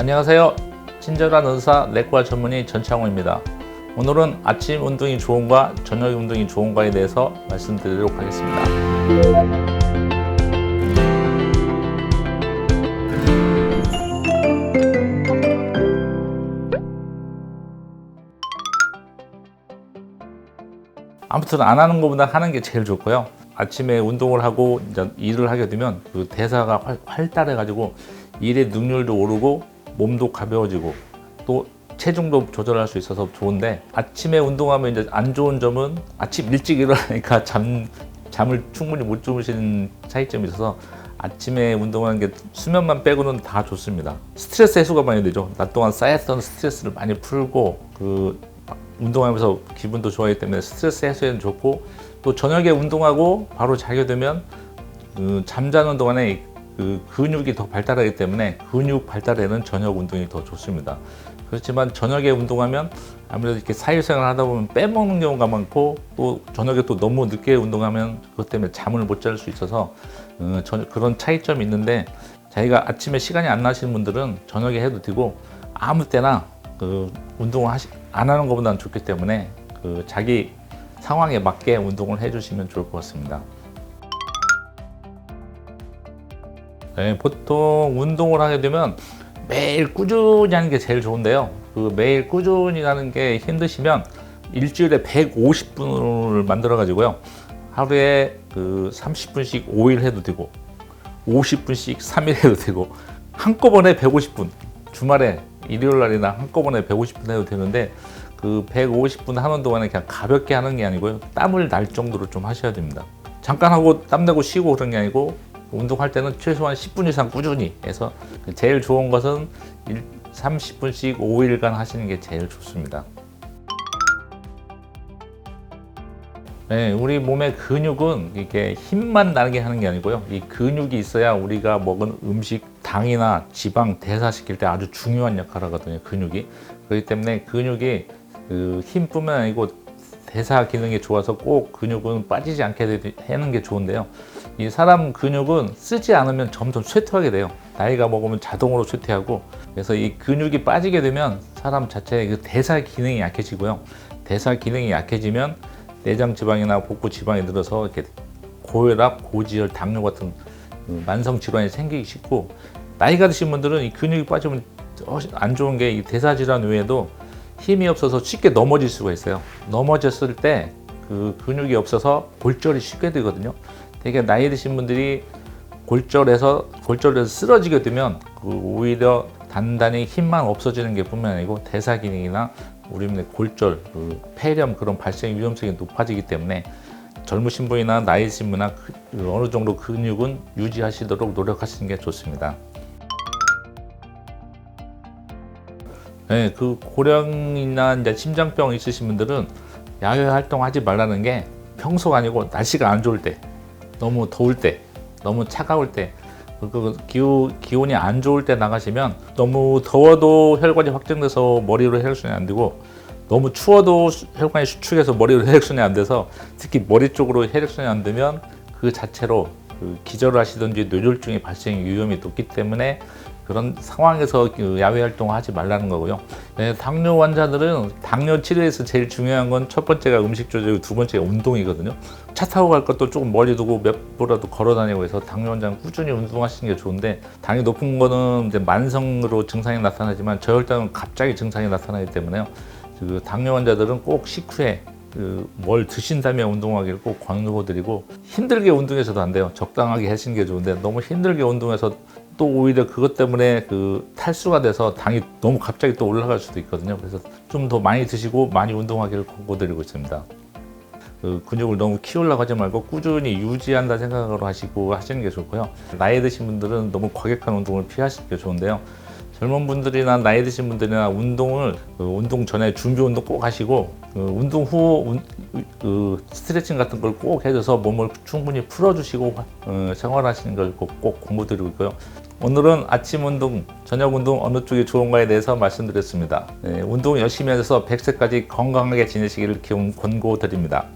안녕하세요. 친절한 의사 내과 전문의 전창호입니다. 오늘은 아침 운동이 좋은가 저녁 운동이 좋은가에 대해서 말씀드리도록 하겠습니다. 아무튼 안 하는 것보다 하는 게 제일 좋고요. 아침에 운동을 하고 이제 일을 하게 되면 그 대사가 활, 활달해가지고 일의 능률도 오르고 몸도 가벼워지고 또 체중도 조절할 수 있어서 좋은데 아침에 운동하면 이제 안 좋은 점은 아침 일찍 일어나니까 잠 잠을 충분히 못 주무시는 차이점이 있어서 아침에 운동하는 게 수면만 빼고는 다 좋습니다. 스트레스 해소가 많이 되죠. 낮 동안 쌓였던 스트레스를 많이 풀고 그 운동하면서 기분도 좋아하기 때문에 스트레스 해소에는 좋고 또 저녁에 운동하고 바로 자게 되면 그 잠자는 동안에 그 근육이 더 발달하기 때문에 근육 발달에는 저녁 운동이 더 좋습니다. 그렇지만 저녁에 운동하면 아무래도 이렇게 사회생활 하다 보면 빼먹는 경우가 많고 또 저녁에 또 너무 늦게 운동하면 그것 때문에 잠을 못 잘 수 있어서 어, 저- 그런 차이점이 있는데 자기가 아침에 시간이 안 나시는 분들은 저녁에 해도 되고 아무 때나 그 운동을 하시, 안 하는 것보다는 좋기 때문에 그 자기 상황에 맞게 운동을 해주시면 좋을 것 같습니다. 네, 보통 운동을 하게 되면 매일 꾸준히 하는 게 제일 좋은데요. 그 매일 꾸준히 하는 게 힘드시면 일주일에 150분을 만들어 가지고요. 하루에 그 30분씩 5일 해도 되고 50분씩 3일 해도 되고 한꺼번에 150분 주말에 일요일 날이나 한꺼번에 150분 해도 되는데 그 150분 하는 동안에 그냥 가볍게 하는 게 아니고요. 땀을 날 정도로 좀 하셔야 됩니다. 잠깐 하고 땀 내고 쉬고 그런 게 아니고 운동할 때는 최소한 10분 이상 꾸준히 해서 제일 좋은 것은 30분씩 5일간 하시는 게 제일 좋습니다. 네, 우리 몸의 근육은 이게 힘만 나게 하는 게 아니고요. 이 근육이 있어야 우리가 먹은 음식, 당이나 지방 대사시킬 때 아주 중요한 역할을 하거든요. 근육이. 그렇기 때문에 근육이 그 힘뿐만 아니고 대사 기능이 좋아서 꼭 근육은 빠지지 않게 되- 하는 게 좋은데요. 이 사람 근육은 쓰지 않으면 점점 쇠퇴하게 돼요. 나이가 먹으면 자동으로 쇠퇴하고 그래서 이 근육이 빠지게 되면 사람 자체의 그 대사 기능이 약해지고요. 대사 기능이 약해지면 내장 지방이나 복부 지방이 늘어서 이렇게 고혈압, 고지혈, 당뇨 같은 그 만성 질환이 생기기 쉽고 나이가 드신 분들은 이 근육이 빠지면 훨씬 안 좋은 게 이 대사 질환 외에도 힘이 없어서 쉽게 넘어질 수가 있어요. 넘어졌을 때 그 근육이 없어서 골절이 쉽게 되거든요. 되게 나이 드신 분들이 골절에서 골절에서 쓰러지게 되면 그 오히려 단단히 힘만 없어지는 게 뿐만 아니고 대사 기능이나 우리 몸의 골절, 그 폐렴 그런 발생 위험성이 높아지기 때문에 젊으신 분이나 나이 드신 분이나 그 어느 정도 근육은 유지하시도록 노력하시는 게 좋습니다. 네, 그 고령이나 이제 심장병 있으신 분들은 야외 활동하지 말라는 게 평소가 아니고 날씨가 안 좋을 때, 너무 더울 때, 너무 차가울 때, 그- 그 기후, 기온이 안 좋을 때 나가시면 너무 더워도 혈관이 확장돼서 머리로 혈액순환이 안 되고 너무 추워도 수- 혈관이 수축해서 머리로 혈액순환이 안 돼서 특히 머리 쪽으로 혈액순환이 안 되면 그 자체로 그 기절을 하시든지 뇌졸중의 발생 위험이 높기 때문에 그런 상황에서 그 야외 활동을 하지 말라는 거고요. 네, 당뇨 환자들은 당뇨 치료에서 제일 중요한 건 첫 번째가 음식 조절이고 두 번째가 운동이거든요. 차 타고 갈 것도 조금 멀리 두고 몇 보라도 걸어 다니고 해서 당뇨 환자는 꾸준히 운동하시는 게 좋은데 당이 높은 거는 이제 만성으로 증상이 나타나지만 저혈당은 갑자기 증상이 나타나기 때문에요. 그 당뇨 환자들은 꼭 식후에 그뭘 드신 다음에 운동하기를 꼭 권고드리고 힘들게 운동해서도 안 돼요. 적당하게 하시는 게 좋은데 너무 힘들게 운동해서 또 오히려 그것 때문에 그 탈수가 돼서 당이 너무 갑자기 또 올라갈 수도 있거든요. 그래서 좀 더 많이 드시고 많이 운동하기를 권고드리고 있습니다. 그 근육을 너무 키우려고 하지 말고 꾸준히 유지한다 생각으로 하시고 하시는 게 좋고요. 나이 드신 분들은 너무 과격한 운동을 피하시는 게 좋은데요. 젊은 분들이나 나이 드신 분들이나 운동을 그 운동 전에 준비 운동 꼭 하시고 그 운동 후 운- 그 스트레칭 같은 걸 꼭 해줘서 몸을 충분히 풀어주시고 어, 생활하시는 걸꼭꼭 권고드리고 있고요. 오늘은 아침 운동, 저녁 운동 어느 쪽이 좋은가에 대해서 말씀드렸습니다. 네, 운동 열심히 해서 100세까지 건강하게 지내시기를 기원- 권고드립니다.